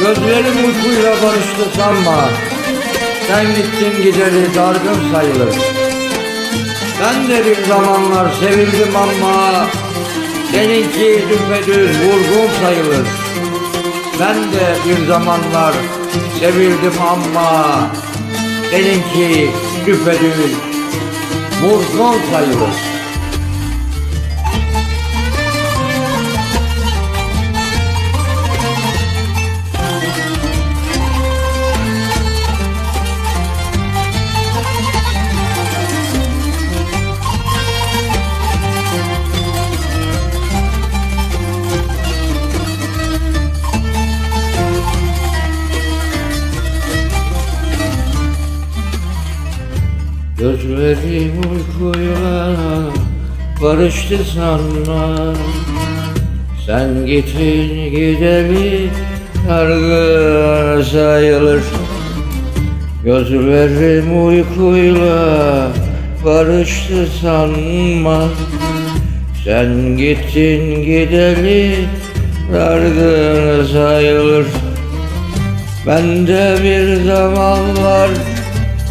Gözlerim uykuyla barıştı sanma. Sen gittin gideri dargın sayılır. Ben de bir zamanlar sevildim ama Seninki düpedüz vurgun sayılır. Ben de bir zamanlar sevildim ama Seninki düpedüz vurgun sayılır Gözlerim uykuyla barıştı sanma. Sen gittin gideli yargı sayılır Gözlerim uykuyla barıştı sanma. Sen gittin gideli yargı sayılır Ben de bir zamanlar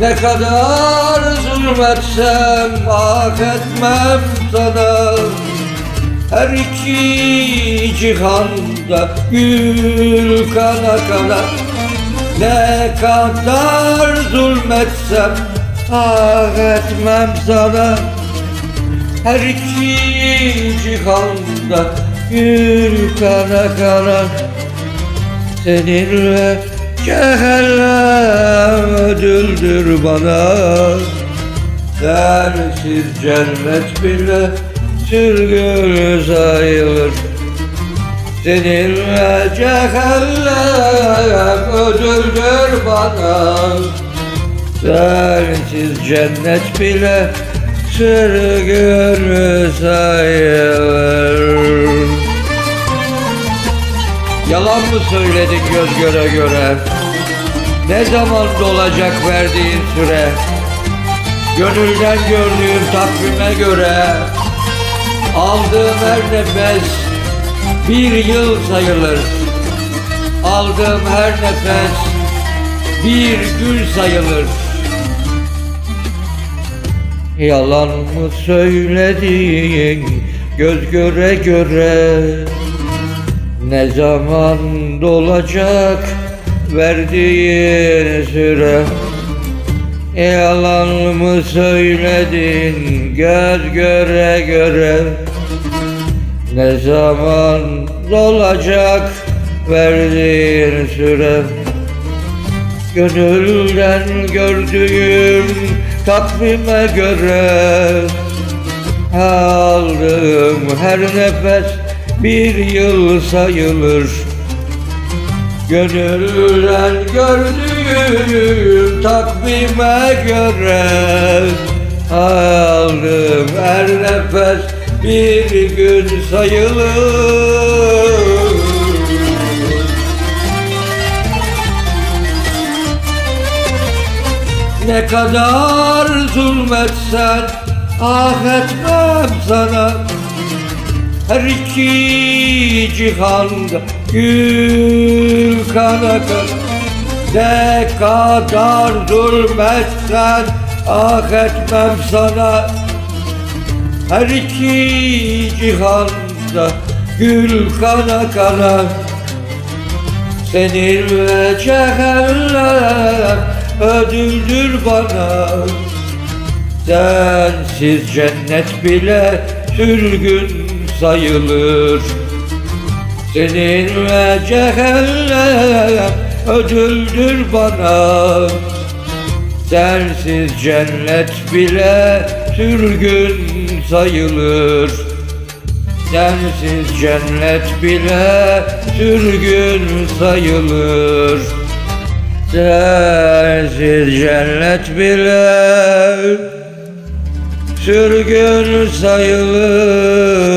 Ne kadar zulmetsem hak etmem sana. Her iki cihanda gül kana kana. Ne kadar zulmetsem hak etmem sana. Her iki cihanda gül kana kana. Seninle cehennem ödüldür bana. Sensiz cennet bile sürgün sayılır. Seninle cehennem ödüldür bana. Sensiz cennet bile sürgün sayılır Yalan mı söyledin göz göre göre? Ne zaman dolacak verdiğin süre? Gönülden gördüğüm takvime göre Aldığım her nefes bir yıl sayılır Aldığım her nefes bir gün sayılır Yalan mı söyledin göz göre göre ne zaman dolacak verdiğin süre? Yalan mı söyledin göz göre göre? Ne zaman dolacak verdiğin süre? Gönülden gördüğüm takvime göre Aldığım her nefes bir yıl sayılır. Gönülden gördüğüm takvime göre. Aldığım her nefes bir gün sayılır. Ne kadar zulmetsen ah etmem sana her iki cihanda gül kana Ne kadar zulmetsen ah etmem sana. Her iki cihanda gül kana kana Seninle cehennem ödüldür bana. Sensiz cennet bile sürgün sayılır. Seninle cehennem ödüldür bana. Sensiz cennet bile sürgün sayılır. Sensiz cennet bile sürgün sayılır. Sensiz cennet bile Sürgün sayılır